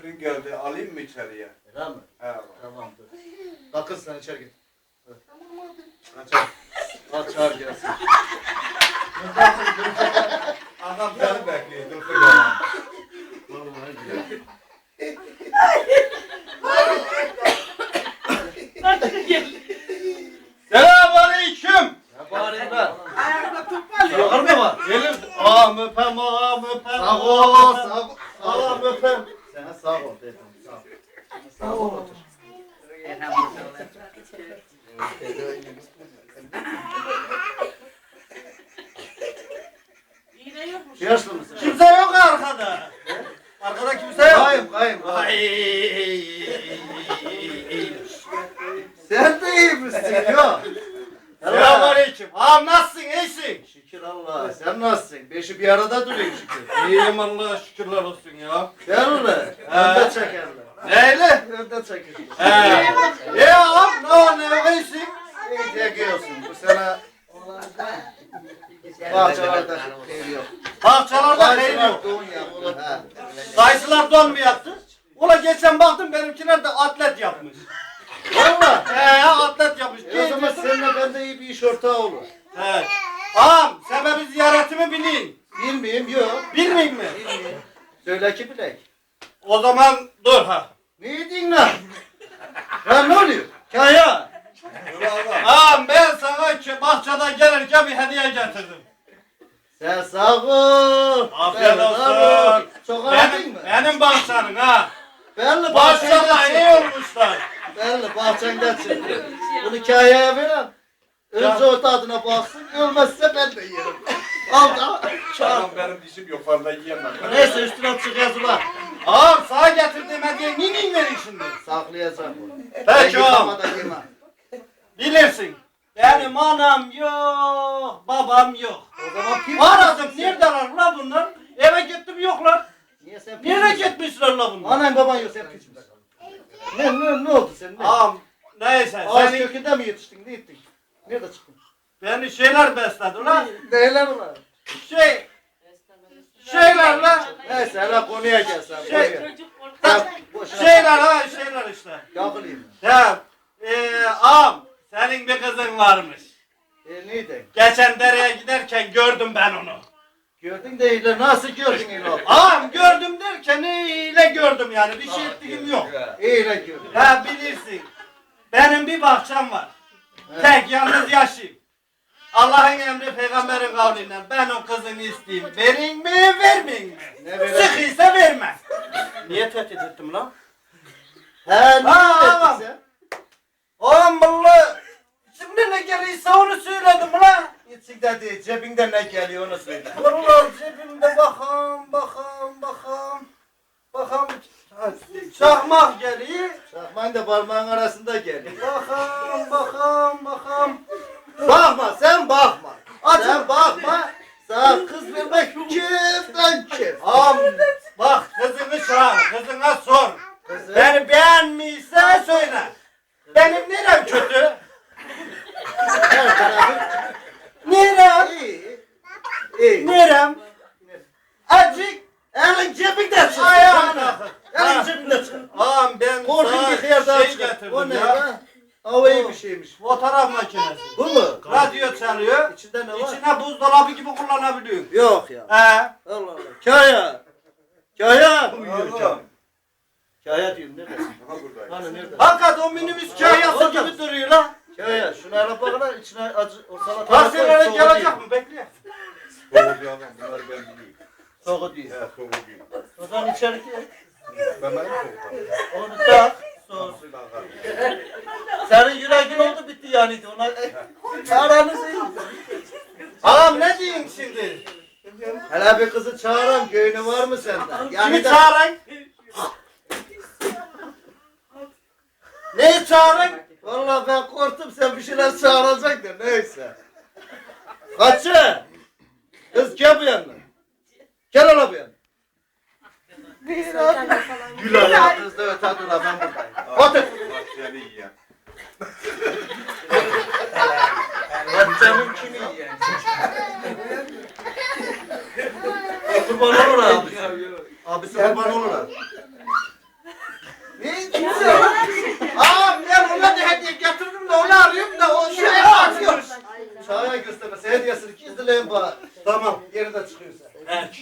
Fırın geldi alayım mı içeriye? Öyle mi? He. Tamam dur. Kalkın sen içeri git. Aç aç. Çağır gelsin. Adam seni bekliyor. Dur kıyamam. Vallahi güzel. Selamünaleyküm. Ne? Ayakta mı var? Elim ağam öpem ağam öpem. Sağ ol, sağ ol. Ağam öpem. Sana sağ ol dedim. Sağ ol. Sağ ol. otur. İğne yokmuş. Yaşlı mısın? Kimse yok arkada. Arkada kimse yok. Kayım kayım. Ay. Sen de iyi misin yok? Selamünaleyküm. Ağam nasılsın? İyisin. Şükür Allah. Sen nasılsın? Beşi bir arada duruyor şükür. İyiyim Allah'a şükürler olsun ya. Gel ulan. Önde çekerler. Neyle? Önde çekirler. He. E ağam ne var ne iyisin? İyi çekiyorsun. Bu sene bahçelerde şey yok. Bahçelerde hayır yok. doğum yapılır. Ha. Dayısılar don mu yaptı? Ula geçen baktım benimkiler de atlet yapmış. Valla. He atlet yapmış. E o zaman seninle bende iyi bir iş ortağı olur. He. Ağam sebebi ziyaretimi bilin. Bilmeyeyim yok. Bilmeyin mi? Bilmeyeyim. Söyle ki bilek. O zaman dur ha. Ne yedin lan? Ne oluyor? Kaya. Ağam ben sana ki bahçeden gelirken bir hediye getirdim. Sen sağ ol. Afiyet olsun. Çok aradın mı? benim bahçenin ha. Belli Bahçede bahçende iyi çıktı. olmuşlar. Belli bahçende çıktı. Bunu kayaya veren. Önce o tadına baksın. Ölmezse ben de yerim. Al da. Çağır. Tamam benim dişim yok fazla yiyemem. Neyse üstüne çıkacağız ulan. Ağam sana getirdiğim hediye ninin verin şimdi. Saklayacağım bunu. Peki ağam. Bilirsin. Benim anam yok, babam yok. O zaman pil Aradım neredeler la bunlar? Eve gittim yoklar. Niye sen Nereye gitmişler la bunlar? Anan baban yok sen misin? Ne, ne, ne oldu senin? Ne? Ağam neyse Ağaç seni, kökünde mi yetiştin? Ne ettin? Nerede çıktın? beni şeyler besledi la. Neyler ulan? Şey, şeyler la. Neyse hele konuya gel sen. Şey- boşuna. Şeyler ha şeyler işte. Yakılayım. Ya e, ağam senin bir kızın varmış. E neydi? Geçen dereye giderken gördüm ben onu. Gördün de iyiler. Nasıl gördün iyiler? Ağam gördüm derken öyle gördüm yani bir şey ettiğim yok. İyiler gördün. Ha bilirsin. Benim bir bahçem var. Tek yalnız yaşayayım. Allah'ın emri peygamberin kavliyle ben o kızını isteyeyim. Vereyim mi vermeyeyim mi? Ne vereyim? Sıkıysa verme. Niye tehdit ettim lan? He ne? Oğlum valla şimdi ne gelirse onu söyledim lan. Gitsin dedi cebinde ne geliyor onu söyle. Vallahi cebimde bakam bakam bakam. Bakam çakmak geliyor. Şahman da parmağın arasında geliyor. Bakam bakam bakam. Bakma sen bakma. Sen bakma. Sana kız vermek kimden kim? Ağam bak kızını çağır, kızına sor. Kızı. Beni beğenmişse söyle. Benim nerem kötü? Her tarafı Nerem? iyi. İyi. Nerem? Acık. Elin cebinde çıksın. Ayağına. Elin cebinde çıksın. Ağam ben Korkun bir hıyar daha şey getirdim O ne ya. ya? Hava iyi bir şeymiş. Fotoğraf makinesi. Bu mu? Radyo çalıyor. İçinde ne var? İçine buzdolabı gibi kullanabiliyorsun. Yok ya. He. Allah Allah. Kaya. Kaya. Allah. Kaya diyorum neredesin? Aha buradayım. Hani nerede? Hakikat o minibüs kayası gibi duruyor lan. Kaya. Şunu alıp bakana içine acı o salata. Taksirlere gelecek mi? Bekle. Soğuk yalan bunları ben biliyorum. Soğuk değil. He soğuk değil. O zaman içeri gir. Ben soğuktan. Onu tak. Bakar? Senin yüreğin oldu bitti yani. Ona aranız iyi. Ağam ne diyeyim şimdi? Hele bir kızı çağıram. Göğünü var mı sende? Kimi de- çağırayım? Neyi çağırayım? Vallahi ben korktum sen bir şeyler çağıracaktın neyse. Kaçı? Kız gel bu yanına. Gel al abi yani. Bir abi. Gül abi. Yalnız da öte adına ben buradayım. Otur. Bak seni yiyen. Bak senin kimi yiyen. Kurban olur abi. Abisi kurban olur abi. Ne kimse yok. Aa ben ona da hediye getirdim de onu arıyorum da o şeye atıyor. Çağrı'ya göstermesi hediyesini 200 liraya bana. Tamam yerine çıkıyorsa. Evet.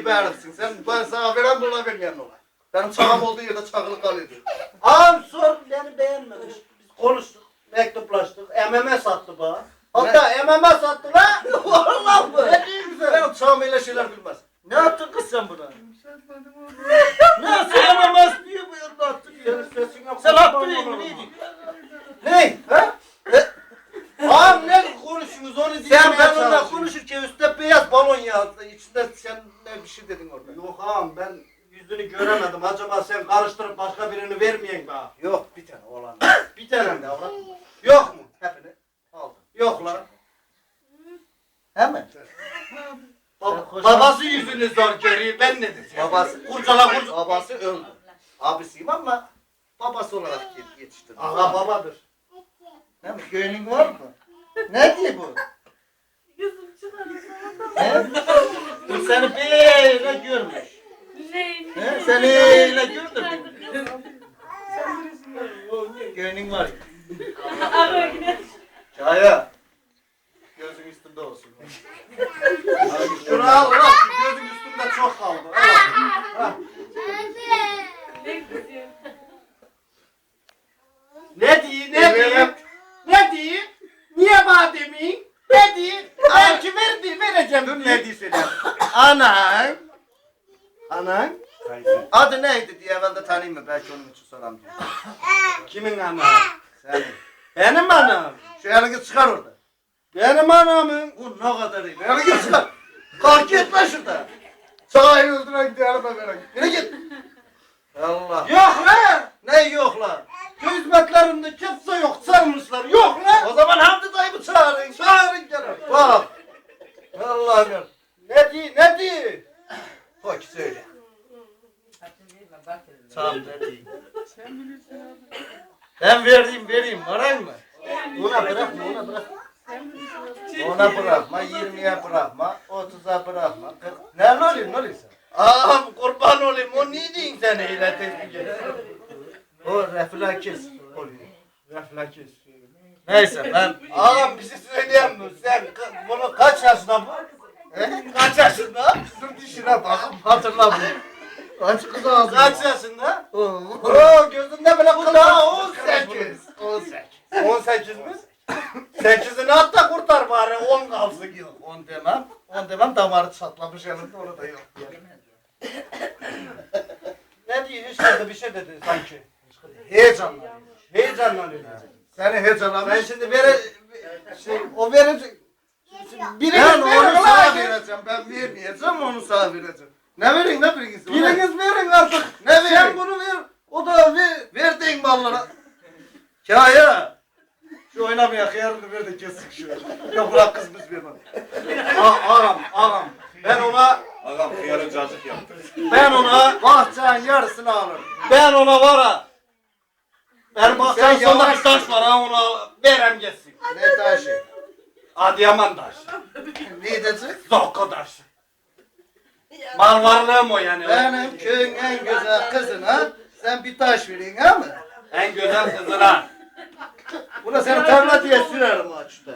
Gibi herifsin. Sen ben sana veren buna vermeyen ola. Benim çağım olduğu yerde çakılı kalıyordu. Ağam sor beni beğenmemiş. Biz konuştuk. Mektuplaştık. MM sattı bana. Hatta MM sattı la. Vallahi mı? Ne diyor güzel. Benim çağım öyle şeyler bilmez. Ne yaptın kız sen buna? ne sen MM diyor bu yılda attın ya. Sen attın mı neydi? Ne? Ha? Ağam ne konuşuyorsunuz onu Sen ben onunla konuşurken üstte beyaz balon yağdı. İçinde sen ne bir şey dedin orada. Yok ağam ben yüzünü göremedim. Acaba sen karıştırıp başka birini vermeyen bana. Yok bir tane olan. Bir tane mi? Davran. Yok mu? Hepini aldım. Yok lan. Hemen. Bab- babası yüzünü zor görüyor. Ben ne diyeceğim? Babası, Kurcala kurcala. babası öldü. Abisiyim ama babası olarak yet- yetiştirdim. Aga babadır. Değil mi? Gönlün var mı? Ne diye bu? He? Bu seni böyle görmüş. Neyim? He? Seni öyle gördü mü? Gönlün var ya. Ara gidelim. Kaya. Gözün üstünde olsun. Şunu al. Gözün üstünde çok kaldı. Al. Kızıyor? Ne diyeyim? Ne diyeyim? Ne diyeyim? Niye bana demeyin? Diyeyim? Belki verdi, vereceğim. Dur diye. ne diyorsun ya? Anan. Anan? Adı neydi diye evvel de tanıyayım mı? Belki onun için soram diye. Kimin anam? Senin. Benim anam. Şu elini çıkar orada. Benim anamın. Bu ne kadar iyi. Elini çıkar. Kalk git lan şurada. Sahayı öldüren gidiyor. Yürü git. Allah. Yok lan. Ne yok? Köy hizmetlerinde kimse yok. Sarmışlar. Yok lan. O zaman Hamdi dayımı çağırın. Çağırın gene. Bak. Allah'ım ya. Ne diyor? Ne diyor? Bak söyle. Tamam ne diyeyim. Ben vereyim vereyim. Arayın mı? Ona bırakma ona bırakma. Ona bırakma, 20'ye bırakma, 30'a bırakma. 40. Ne oluyor ne oluyor sen? Ağam kurban olayım. O ne diyorsun sen eyle tespih O reflakis oluyor. Reflakis. Neyse ben... Ağam bir şey söyleyeyim mi? Sen bunu kaç yaşında bu? He? Kaç yaşında? Dur dişine bak. Hatırla bunu. Aç kız ağzını. Kaç yaşında? Oo. Gözünde bile Daha var. 18. 18. 18 mi? 8'ini at da kurtar bari 10 kalsın. Yok on demem. On demem damarı çatlamış elimde onu da yok. Ne diyor hiç dedi bir şey dedi sanki. Heyecanla. Heyecanlanıyor. Seni heyecanlamış. Ben şimdi vere şey o verecek. Biriniz Ben onu verin sana vereceğim. Ben vermeyeceğim onu sana vereceğim. Ne vereyim ne vereyim? Biriniz verin artık. Ne vereyim? Sen bunu ver. O da ver. Verdiğin mallara. Kaya. Şu oynamaya kıyarını ver de kesik şu. Yok bırak kız biz vermem. A- Ağam ağam. Ben ona Ağam hıyarı cacık yaptı. ben ona Bahçenin yarısını alırım. ben ona var ha. Bahçenin Sen sonunda yavaş- bir taş var ha ona verem geçsin. Ne taşı? Adıyaman taşı. Ne diyecek? Zokko taşı. Mal varlığım o yani. Benim köyün en güzel kızına sen bir taş verin ha mı? En güzel kızına. Buna seni tarla diye sürerim açta.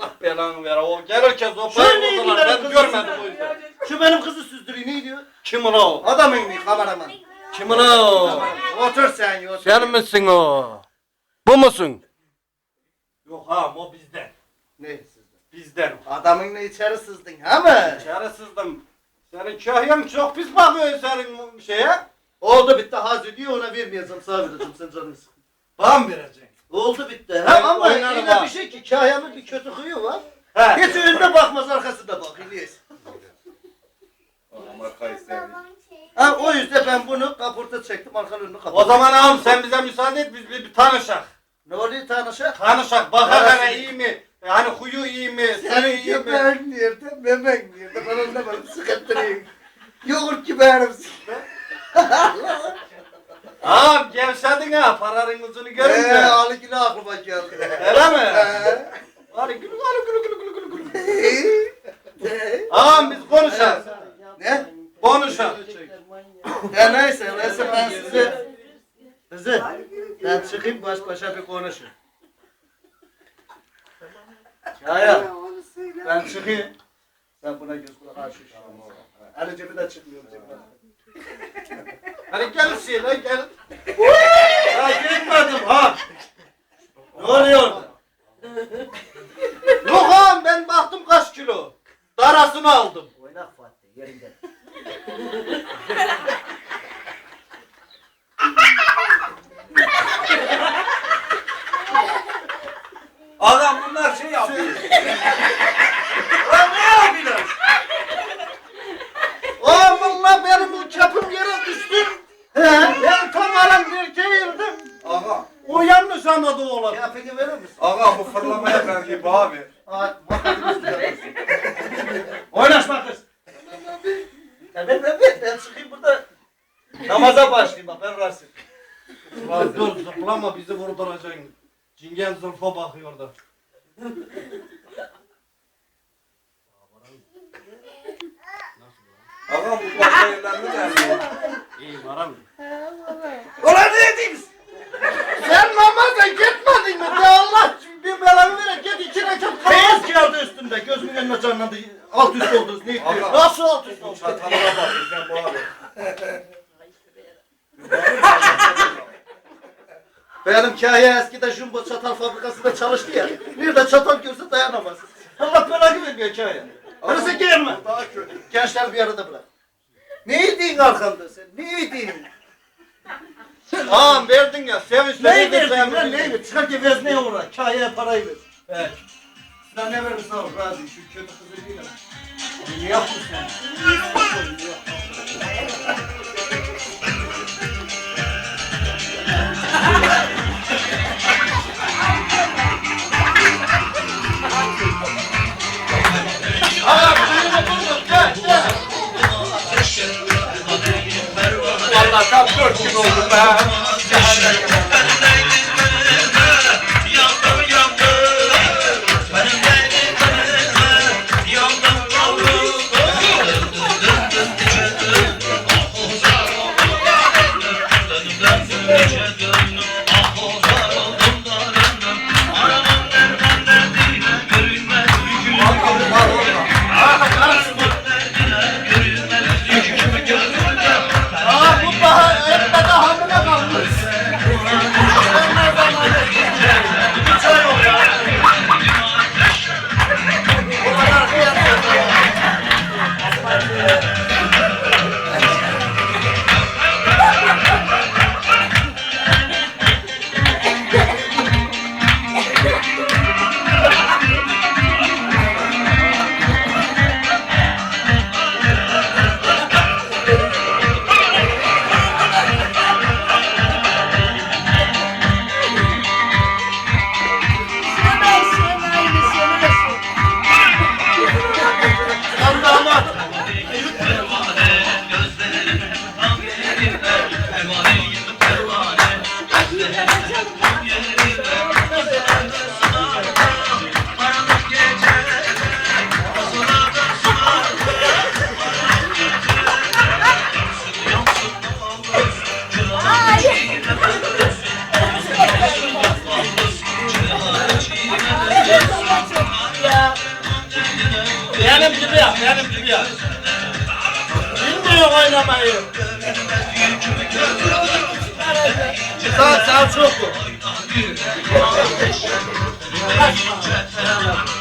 Allah belanı ver. O gelirken Şöyle vurdular. ilgilen Ben görmedim sen. o yüzden. Şu benim kızı süzdürüyor ne diyor? Kim o? Adamın mı kameraman? Kim o? Otur sen otur. Sen misin o? Bu musun? Yok ha o bizden. Ne sızdın? Bizden. Adamın ne içeri sızdın ha mı? İçeri sızdım. Senin kahyan çok pis bakıyor senin şeye. Oldu bitti haz ediyor ona vermeyeceğim sana vereceğim sen canını sıkma. Bana mı vereceksin? Oldu bitti. Ben Ha, ama oynarım yine ha. bir şey ki kayanın bir kötü huyu var. He. Hiç önüne bakmaz arkasında bakıyor. niyeyse. Ağam arkayı sevdi. Ha, o yüzden ben bunu kapurta çektim arkanın önünü kapattım. O zaman ağam sen bize müsaade et biz bir, bir tanışak. Ne oluyor tanışa? Tanışak. Bak Evet. hele iyi mi? Yani huyu iyi mi? Seni Senin iyi mi? göbeğin nerede? Memen nerede? Ben anlamadım. Sıkıntılıyım. Yoğurt gibi herifsin. Ağam gevşedin ha paranın ucunu görünce. Eee alı yine aklıma geldi. Öyle mi? Ee, Hadi gülü gülü gülü gülü gülü gülü. Ağam biz konuşalım. Ne? Konuşalım. Ya neyse neyse ben size Kızım ben çıkayım baş başa bir konuşayım. Kaya ben çıkayım. Sen buna göz kulak aç. Ali cebine çıkmıyor cebine. Hadi gel Şile gel. Ya gitmedim ha. Ne oluyor orada? Yok ben baktım kaç kilo. Darasını aldım. Oynak Fatih yerinde. Adam bunlar şey yapıyor. Lan ne yapıyorsun? Ağam valla benim bu çapım yere düştü. He? Ben tam aram bir çevirdim. Aga, O yanlış anladı oğlan. Kıyafeti verir misin? aga bu fırlamaya ben gibi abi. Aa, makasını üstüne Oynaşma kız. Ya ben, ben, ben, ben çıkayım burada. Namaza başlayayım bak ben rahatsız. Lan dur zıplama bizi vurduracaksın. Cingen zülfa bakıyor da. Aga bu başka mi geldi? İyi varam. Ulan ne edeyim? Sen namaza gitmedin mi? Ya Allah bir belanı vere git iki rekat kal. Beyaz geldi üstünde gözümün önüne canlandı. Alt üst oldunuz ne istiyorsun? Nasıl oldu? Bu çatalına bak, bizden bu abi. Benim kahya eskiden jumbo çatal fabrikasında çalıştı ya. Bir de çatal görse dayanamaz. Allah belanı vermiyor kahya. Öyleyse gelme. Daha kötü. Gençler bir arada bırak. Ne yediğin arkanda sen? Ne yediğin? Ağam verdin ya sevinçle. Ne verdin, lan ne verdin. Çıkar ki vezneye uğra. Kahya'ya parayı ver. Evet. Sen ne verirsen ol razı. Şu kötü kızı değil mi? Ne yaptın sen? 봐 Benim gibi yap, benim gibi yap. Bilmiyor oynamayı. Sağ sağ çok. Kaçma.